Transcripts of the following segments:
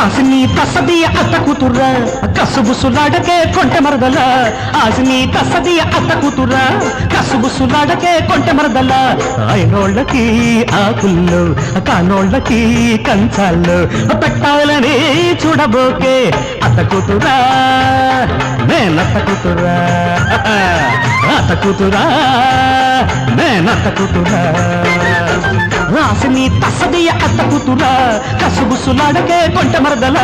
ఆసిని తసదియ అత్త కూతుర్ర. కసుబుసులాడకే కొంటె మరదల. ఆసిని తసదియ అత్త కూతుర్ర. కసుబుసులాడకే కొంటె మరదల. ఆయనోళ్ళకి ఆకుల్లో కానోళ్ళకి కంచాల్లో పెట్టాలని చూడబోకే అత్త కూతురా నేనత్త కూతురా అత్త కూతురా నేనత్త కూతురా రాసిని తసదియ అత్త కూతురా కసు కసుబుసులాడకే కొంటె మరదల.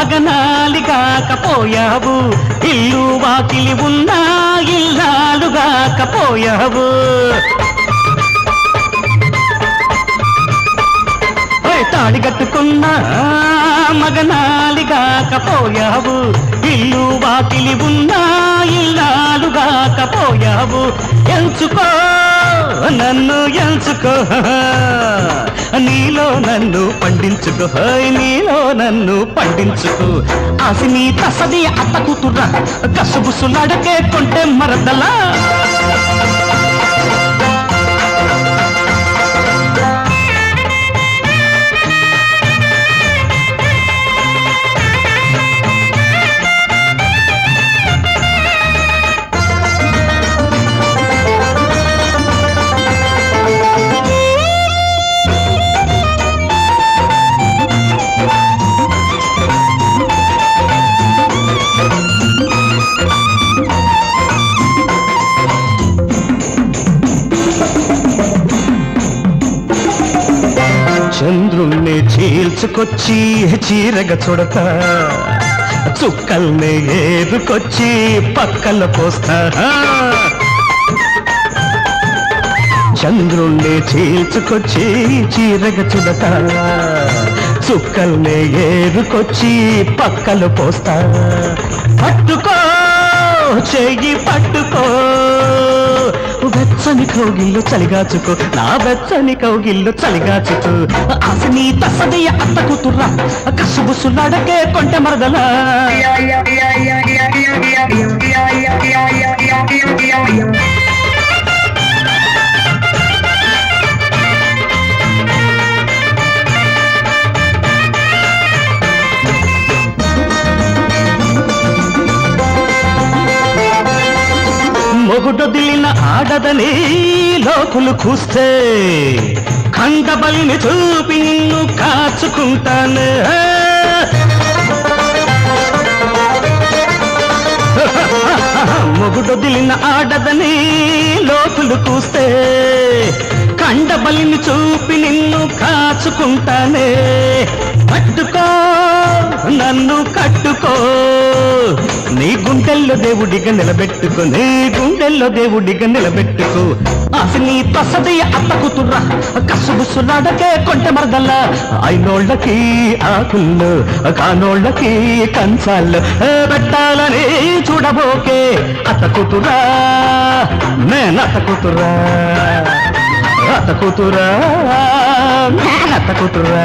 మగనాలి కాకపోయావు. ఇల్లు వాకిలి ఉన్నా ఇల్లాలుగాకపోయావు ఓయ్ తాళిగట్టుకున్నా మగనాలిగాకపోయావు ఇల్లు వాకిలి ఉన్నా ఇల్లాలుగాకపోయావు ఎంచుకో నన్ను ఎంచుకో. నీలో నన్ను పండించుకో. హోయ్ నీలో నన్ను పండించుకో. ఆసిని తసది అత్త కూతుర్రా. కసుబుసులాడకే కొంటే మరదలా. చీల్చుకొచ్చి చీరగ చుడతా. చుక్కల్ని ఏదుకొచ్చి పక్కల పోస్తా. చంద్రుణ్ణి చీల్చుకొచ్చి చీరగ చుడతా. చుక్కల్ని ఏదుకొచ్చి పక్కలు పోస్తా. పట్టుకో చెయ్యి పట్టుకో. వెచ్చని కౌగిల్లు చలిగాచుకో నా వెచ్చని కౌగిల్లు చలిగాచుకో ఆసిని తసదయ్య అత్త కూతుర్రా కసుబుసులాడకే కొంటె మరదలా పొగుడొదిలిన ఆడదని లోకులు కూస్తే కండబలిని చూపి నిన్ను కాచుకుంటాను. మొగుడొదిలిన ఆడదని లోకులు కూస్తే కండబలిని చూపి నిన్ను కాచుకుంటానే. పట్టుకో నన్ను కట్టుకో నీ గుండెల్లో దేవుడిగా నిలబెట్టుకో నీ గుండెల్లో దేవుడిగా నిలబెట్టుకు అసలు తసదయ్య అత్త కూతుర్రా కసుబుసులాడకే కొంటె మరదల్ల. అయినోళ్ళకి ఆకుల్లో కానోళ్ళకి కంచాల్లో పెట్టాలని చూడబోకే అత్తకుతురా కూతురా నేనత్త కూతురా